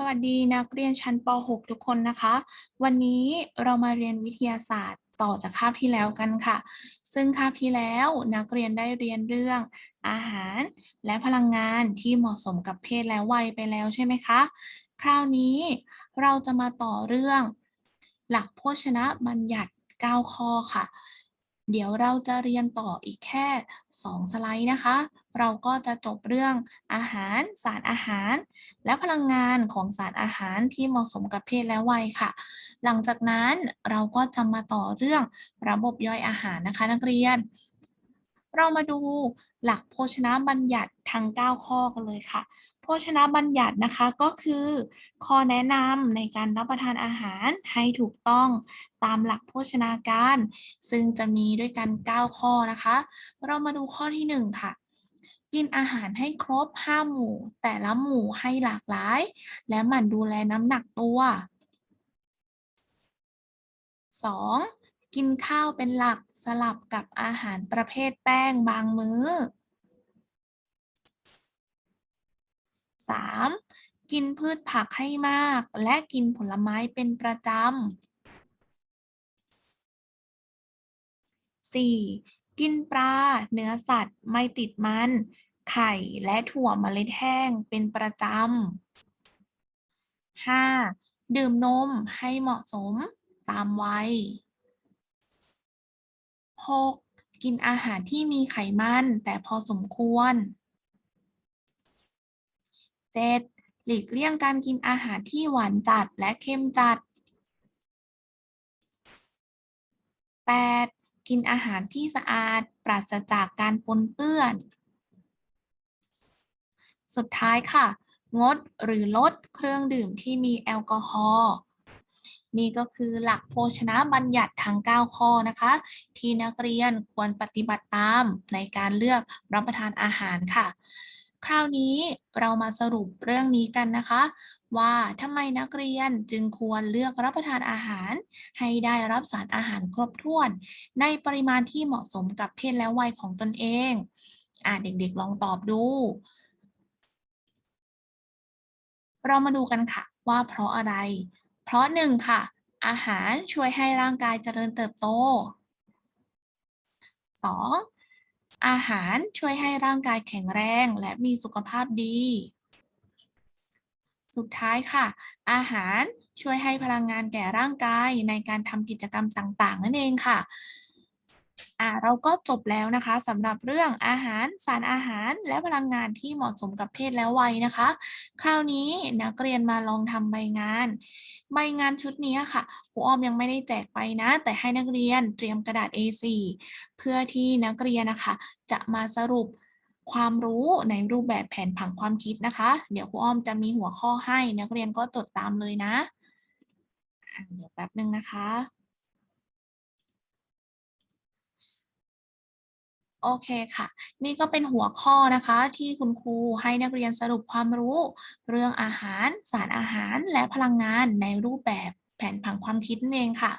สวัสดีนักเรียนชั้นป .6 ทุกคนนะคะ วันนี้เรามาเรียนวิทยาศาสตร์ต่อจากคาบที่แล้วกันค่ะ ซึ่งคาบที่แล้วนักเรียนได้เรียนเรื่องอาหาร และพลังงานที่เหมาะสมกับเพศและวัยไปแล้วใช่ไหมคะ คราวนี้เราจะมาต่อเรื่อง หลักโภชนะบัญญัติ 9 ข้อค่ะ เดี๋ยวเราจะเรียนต่ออีกแค่ 2 สไลด์นะคะ เราก็จะจบเรื่องอาหาร สารอาหาร และพลังงานของสารอาหารที่เหมาะสมกับเพศและวัยค่ะ หลังจากนั้นเราก็จะมาต่อเรื่องระบบย่อยอาหารนะคะ นักเรียน เรามาดูหลักโภชนะบัญญัติทั้ง 9 ข้อกันเลยค่ะ ภชนะบัญญัตินะคะก็คือข้อแนะนำในการรับประทานอาหารให้ถูกต้องตามหลักโภชนาการ ซึ่งจะมีด้วยกัน 9 ข้อนะคะ เรามาดูข้อที่ 1 ค่ะ กินอาหารให้ครบ 5 หมู่ แต่ละหมู่ให้หลากหลาย และหมั่นดูแลน้ำหนักตัว 2. กินข้าวเป็นหลักสลับกับอาหารประเภทแป้งบางมื้อ 3. กินพืชผักให้มาก และกินผลไม้เป็นประจำ 4. กินปลา เนื้อสัตว์ไม่ติดมัน ไข่และถั่วเมล็ดแห้งเป็นประจำ 5. ดื่มนมให้เหมาะสมตามวัย 6. กินอาหารที่มีไขมันแต่พอสมควร 7. หลีกเลี่ยงการกินอาหารที่หวานจัดและเค็มจัด 8. กินอาหารที่สะอาด ปราศจากการปนเปื้อน สุดท้ายค่ะ งดหรือลดเครื่องดื่มที่มีแอลกอฮอล์นี่ก็คือหลักโภชนะบัญญัติทั้ง 9 ข้อนะคะ ที่นักเรียนควรปฏิบัติตามในการเลือกรับประทานอาหารค่ะ คราวนี้เรามาสรุปเรื่องนี้กันนะคะ ว่าทำไมนักเรียนจึงควรเลือกรับประทานอาหาร ให้ได้รับสารอาหารครบถ้วน ในปริมาณที่เหมาะสมกับเพศและวัยของตนเองอ่าเด็กๆลองตอบดู เรามาดูกันค่ะว่าเพราะอะไร เพราะหนึ่งค่ะ อาหารช่วยให้ร่างกายเจริญเติบโต 2. อาหารช่วยให้ร่างกายแข็งแรงและมีสุขภาพดี สุดท้ายค่ะ อาหารช่วยให้พลังงานแก่ร่างกายในการทำกิจกรรมต่าง ๆ นั่นเองค่ะ อ่าเราก็จบแล้วนะคะสำหรับเรื่องอาหารสารอาหารและพลังงานที่เหมาะสมกับเพศและวัยนะคะ คราวนี้นักเรียนมาลองทำใบงาน ใบงานชุดนี้ค่ะครูอ้อมยังไม่ได้แจกไปนะ แต่ให้นักเรียนเตรียมกระดาษ A4 เพื่อที่นักเรียนนะคะ จะมาสรุปความรู้ในรูปแบบแผนผังความคิดนะคะ เดี๋ยวครูอ้อมจะมีหัวข้อให้นักเรียนก็จดตามเลยนะเดี๋ยวแป๊บนึงนะคะ โอเคค่ะ นี่ก็เป็นหัวข้อนะคะ ที่คุณครูให้นักเรียนสรุปความรู้ เรื่องอาหาร สารอาหารและพลังงานในรูปแบบแผนผังความคิดนั่นเองค่ะ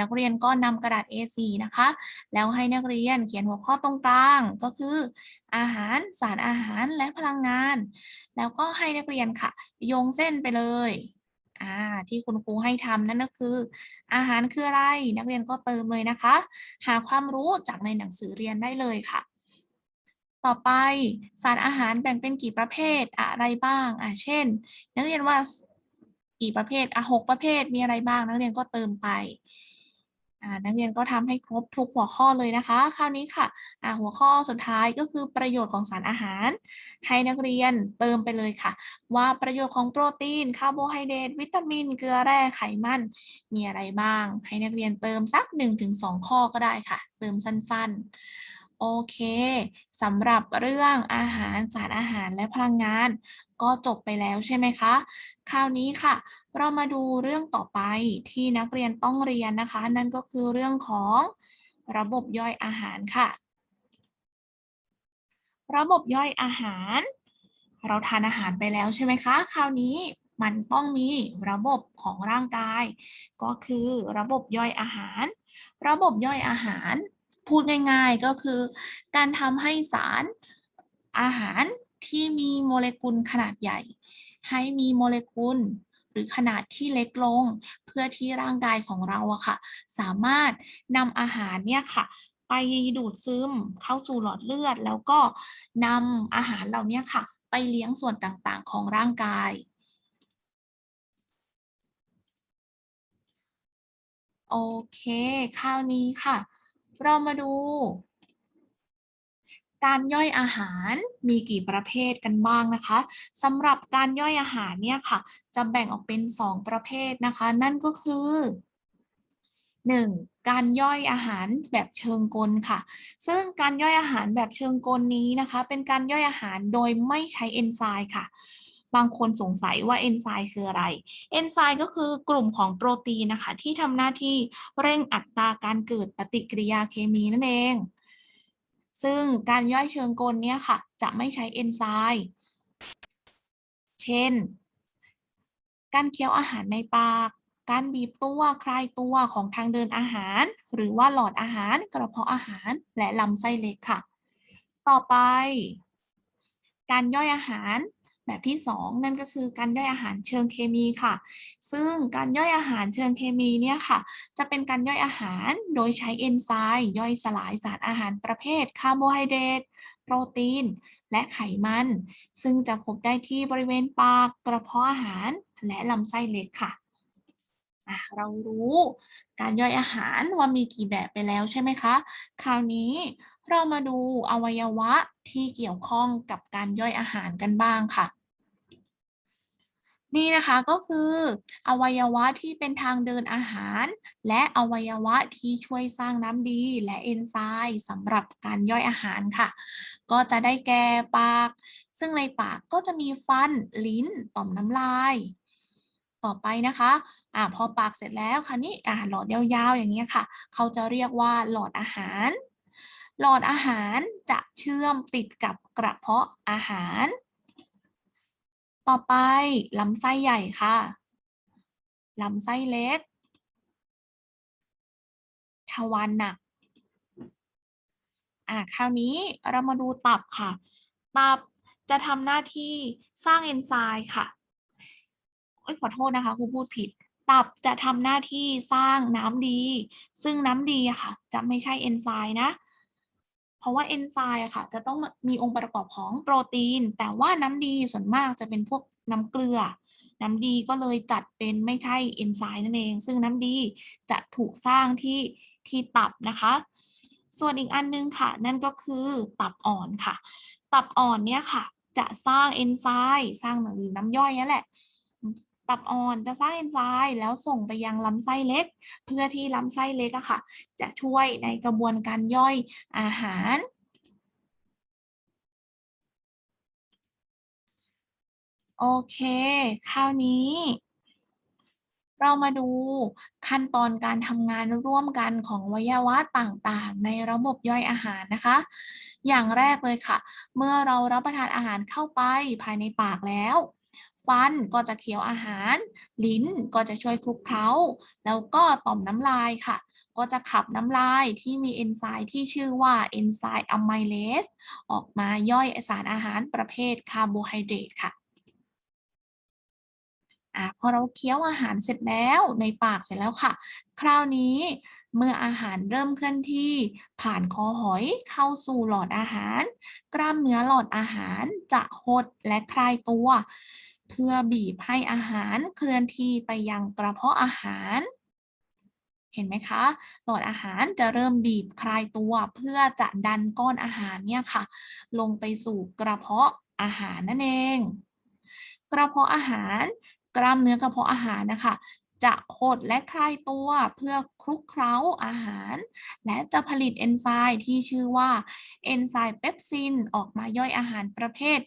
นักเรียนก็นำกระดาษ A4 นะคะ แล้วให้นักเรียนเขียนหัวข้อตรงกลางก็คือ อาหารสารอาหารและพลังงาน แล้วก็ให้นักเรียนค่ะ โยงเส้นไปเลย อ่าที่คุณครูให้ทำนั่นก็คือ อาหารคืออะไร นักเรียนก็เติมเลยนะคะ หาความรู้จากในหนังสือเรียนได้เลยค่ะ ต่อไปสารอาหารแบ่งเป็นกี่ประเภทอะไรบ้างอ่าเช่น นักเรียนว่ากี่ประเภทอะหกประเภทมีอะไรบ้าง นักเรียนก็เติมไป นักเรียนก็ทำให้ครบทุกหัวข้อเลยนะคะ คราวนี้ค่ะหัวข้อสุดท้ายก็คือประโยชน์ของสารอาหาร ให้นักเรียนเติมไปเลยค่ะ ว่าประโยชน์ของโปรตีนคาร์โบไฮเดรตวิตามิน เกลือแร่ไขมัน มีอะไรบ้าง ให้นักเรียนเติมสัก 1-2 ข้อก็ได้ค่ะ เติมสั้น ๆ โอเคสำหรับเรื่องอาหารสารอาหารและพลังงาน ก็จบไปแล้วใช่ไหมคะ คราวนี้ค่ะ เรามาดูเรื่องต่อไปที่นักเรียนต้องเรียนนะคะ นั่นก็คือเรื่องของระบบย่อยอาหารค่ะ ระบบย่อยอาหาร เราทานอาหารไปแล้วใช่ไหมคะ คราวนี้มันต้องมีระบบของร่างกาย ก็คือระบบย่อยอาหาร ระบบย่อยอาหาร พูดง่ายๆก็คือ การทำให้สารอาหารที่มีโมเลกุลขนาดใหญ่ ให้มีโมเลกุลหรือขนาดที่เล็กลง เพื่อที่ร่างกายของเราอะค่ะ สามารถนำอาหารเนี่ยค่ะ ไปดูดซึมเข้าสู่หลอดเลือด แล้วก็นำอาหารเหล่านี้ค่ะ ไปเลี้ยงส่วนต่างๆ ของร่างกายโอเค คราวนี้ค่ะ เรามาดู การย่อยอาหารมีกี่ประเภทกันบ้างนะคะสำหรับการย่อยอาหารเนี่ยค่ะ จะแบ่งออกเป็น 2 ประเภทนะคะ นั่นก็คือ 1. การย่อยอาหารแบบเชิงกลค่ะ ซึ่งการย่อยอาหารแบบเชิงกลนี้นะคะ เป็นการย่อยอาหารโดยไม่ใช้เอนไซม์ค่ะ บางคนสงสัยว่าเอนไซม์คืออะไร เอนไซม์ก็คือกลุ่มของโปรตีนนะคะ ที่ทำหน้าที่เร่งอัตราการเกิดปฏิกิริยาเคมีนั่นเอง ซึ่งการย่อยเชิงกลเนี่ยค่ะ จะไม่ใช้เอนไซม์เช่น การเคี้ยวอาหารในปาก การบีบตัวคลายตัวของทางเดินอาหาร หรือว่าหลอดอาหาร กระเพาะอาหารและลำไส้เล็กค่ะ ต่อไป การย่อยอาหาร แบบที่ 2 นั่นก็คือการย่อยอาหารเชิงเคมีค่ะ ซึ่งการย่อยอาหารเชิงเคมีเนี่ยค่ะ จะเป็นการย่อยอาหารโดยใช้เอนไซม์ย่อยสลายสารอาหารประเภทคาร์โบไฮเดรตโปรตีน และไขมัน ซึ่งจะพบได้ที่บริเวณปาก กระเพาะอาหารและลำไส้เล็กค่ะอะเรารู้การย่อยอาหารว่ามีกี่แบบไปแล้วใช่ไหมคะ คราวนี้เรามาดูอวัยวะที่เกี่ยวข้องกับการย่อยอาหารกันบ้างค่ะ นี่นะคะก็คืออวัยวะที่เป็นทางเดินอาหาร และอวัยวะที่ช่วยสร้างน้ำดี และเอนไซม์สำหรับการย่อยอาหารค่ะ ก็จะได้แก่ปาก ซึ่งในปากก็จะมีฟัน ลิ้น ต่อมน้ำลาย ต่อไปนะคะอ่าพอปากเสร็จแล้วค่ะนี่อ่าหลอดยาวๆอย่างเงี้ยค่ะ เขาจะเรียกว่าหลอดอาหาร หลอดอาหารจะเชื่อมติดกับกระเพาะอาหาร ต่อไปลำไส้ใหญ่ค่ะลำไส้เล็ก ทวารหนัก อ่าคราวนี้เรามาดูตับค่ะ ตับจะทำหน้าที่สร้างเอนไซม์ค่ะเอ้ยขอโทษนะคะครูพูดผิด ตับจะทำหน้าที่สร้างน้ำดี ซึ่งน้ำดีอะค่ะ จะไม่ใช่เอนไซม์นะ เพราะว่าเอนไซม์อะค่ะ จะต้องมีองค์ประกอบของโปรตีน แต่ว่าน้ำดีส่วนมากจะเป็นพวกน้ำเกลือ น้ำดีก็เลยจัดเป็นไม่ใช่เอนไซม์นั่นเอง ซึ่งน้ำดีจะถูกสร้างที่ที่ตับนะคะ ส่วนอีกอันนึงค่ะ นั่นก็คือตับอ่อนค่ะ ตับอ่อนเนี่ยค่ะ จะสร้างเอนไซม์สร้างหรือน้ำย่อยนั่นแหละ ตับอ่อนจะสร้างเอนไซม์แล้วส่งไปยังลำไส้เล็ก เพื่อที่ลำไส้เล็กอะค่ะ จะช่วยในกระบวนการย่อยอาหารโอเค คราวนี้ เรามาดูขั้นตอนการทำงานร่วมกันของวัยวะต่างๆ ในระบบย่อยอาหารนะคะ อย่างแรกเลยค่ะ เมื่อเรารับประทานอาหารเข้าไปภายในปากแล้ว ฟันก็จะเคี้ยวอาหาร ลิ้นก็จะช่วยคลุกเคล้า แล้วก็ต่อมน้ำลายค่ะ ก็จะขับน้ำลายที่มีเอนไซม์ที่ชื่อว่าเอนไซม์อะไมเลสออกมาย่อยสารอาหารประเภทคาร์โบไฮเดรตค่ะอะพอเราเคี้ยวอาหารเสร็จแล้วในปากเสร็จแล้วค่ะ คราวนี้เมื่ออาหารเริ่มเคลื่อนที่ผ่านคอหอยเข้าสู่หลอดอาหาร กล้ามเนื้อหลอดอาหารจะหดและคลายตัว เพื่อบีบให้อาหารเคลื่อนที่ไปยังกระเพาะอาหาร เห็นไหมคะหลอดอาหารจะเริ่มบีบคลายตัวเพื่อจะดันก้อนอาหารเนี่ยค่ะ ลงไปสู่กระเพาะอาหารนั่นเอง กระเพาะอาหารกล้ามเนื้อกระเพาะอาหารนะคะจะหดและคลายตัวเพื่อคลุกเคล้าอาหาร และจะผลิตเอนไซม์ที่ชื่อว่าเอนไซม์เปปซินออกมาย่อยอาหารประเภท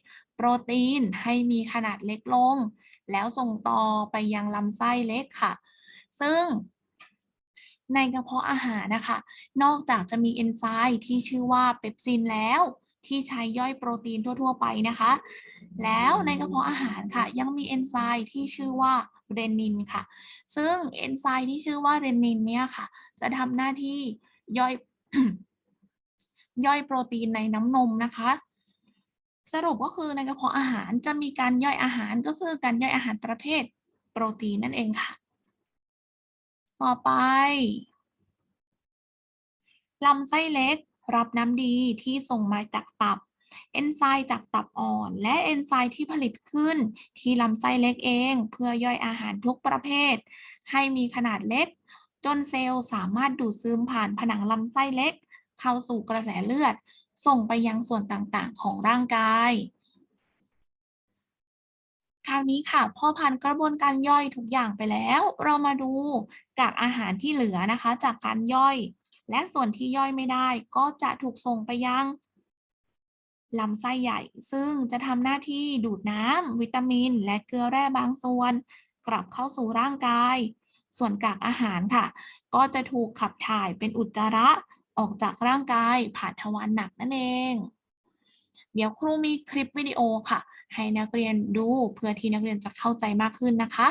โปรตีนให้มีขนาดเล็กลง แล้วส่งต่อไปยังลำไส้เล็กค่ะ ซึ่งในกระเพาะอาหารนะคะ นอกจากจะมีเอนไซม์ที่ชื่อว่าเปปซินแล้วที่ใช้ย่อยโปรตีนทั่ว ๆ ไปนะคะ แล้วในกระเพาะอาหารค่ะ ยังมีเอนไซม์ที่ชื่อว่าเรนินค่ะ ซึ่งเอนไซม์ที่ชื่อว่าเรนินเนี่ยค่ะ จะทำหน้าที่ย่อยย่อยโปรตีนในน้ำนมนะคะ สรุปก็คือในกระเพาะอาหารจะมีการย่อยอาหารก็คือการย่อยอาหารประเภทโปรตีนนั่นเองค่ะ ต่อไปลำไส้เล็กรับน้ำดีที่ส่งมาจากตับ เอนไซม์จากตับอ่อน และเอนไซม์ที่ผลิตขึ้น ที่ลำไส้เล็กเอง เพื่อย่อยอาหารทุกประเภท ให้มีขนาดเล็ก จนเซลล์สามารถดูดซึมผ่านผนังลำไส้เล็ก เข้าสู่กระแสเลือด ส่งไปยังส่วนต่างๆของร่างกาย คราวนี้ค่ะพอผ่านกระบวนการย่อยทุกอย่างไปแล้ว เรามาดูกากอาหารที่เหลือนะคะ จากการย่อย และส่วนที่ย่อยไม่ได้ ก็จะถูกส่งไปยังลำไส้ใหญ่ ซึ่งจะทำหน้าที่ดูดน้ำวิตามิน และเกลือแร่บางส่วน กลับเข้าสู่ร่างกาย ส่วนกากอาหารค่ะ ก็จะถูกขับถ่ายเป็นอุจจาระ ออกจากร่างกายผ่านทวารหนักนั่นเอง เดี๋ยวครูมีคลิปวิดีโอค่ะ ให้นักเรียนดูเพื่อที่นักเรียนจะเข้าใจมากขึ้นนะคะ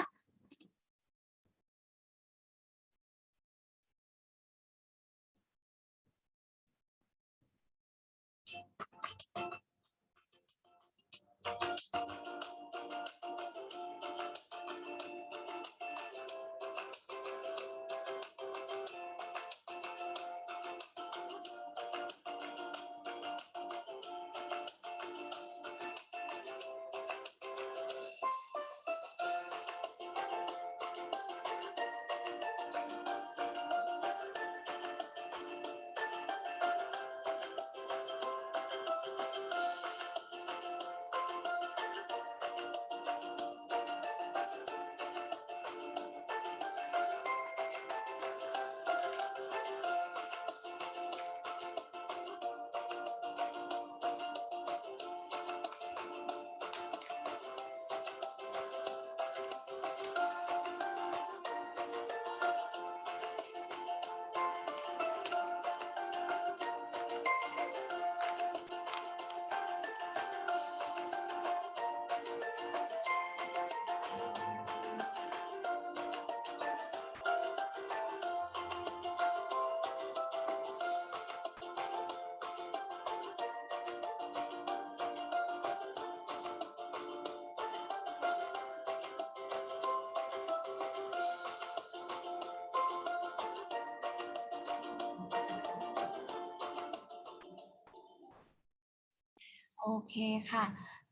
โอเคค่ะ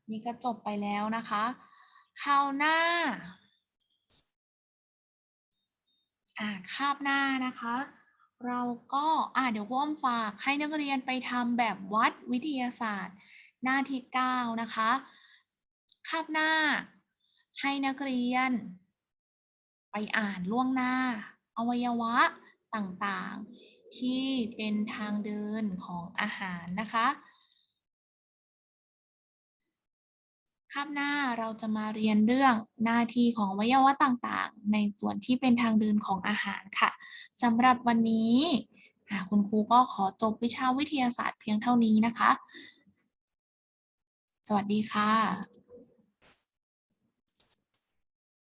นี่ก็จบไปแล้วนะคะคราวหน้า อ่าคาบหน้านะคะ เราก็อ่าเดี๋ยวพ่อมฝากให้นักเรียนไปทำแบบวัดวิทยาศาสตร์ หน้าที่ 9 นะคะ คาบหน้า ให้นักเรียน ไปอ่านล่วงหน้า อวัยวะต่างๆ ที่เป็นทางเดินของอาหารนะคะ คาบหน้าเราจะมาเรียนเรื่องหน้าที่ของวัยวะต่างๆ ในส่วนที่เป็นทางเดินของอาหารค่ะสำหรับวันนี้คุณครูก็ขอจบวิชาวิทยาศาสตร์เพียงเท่านี้นะคะ สวัสดีค่ะ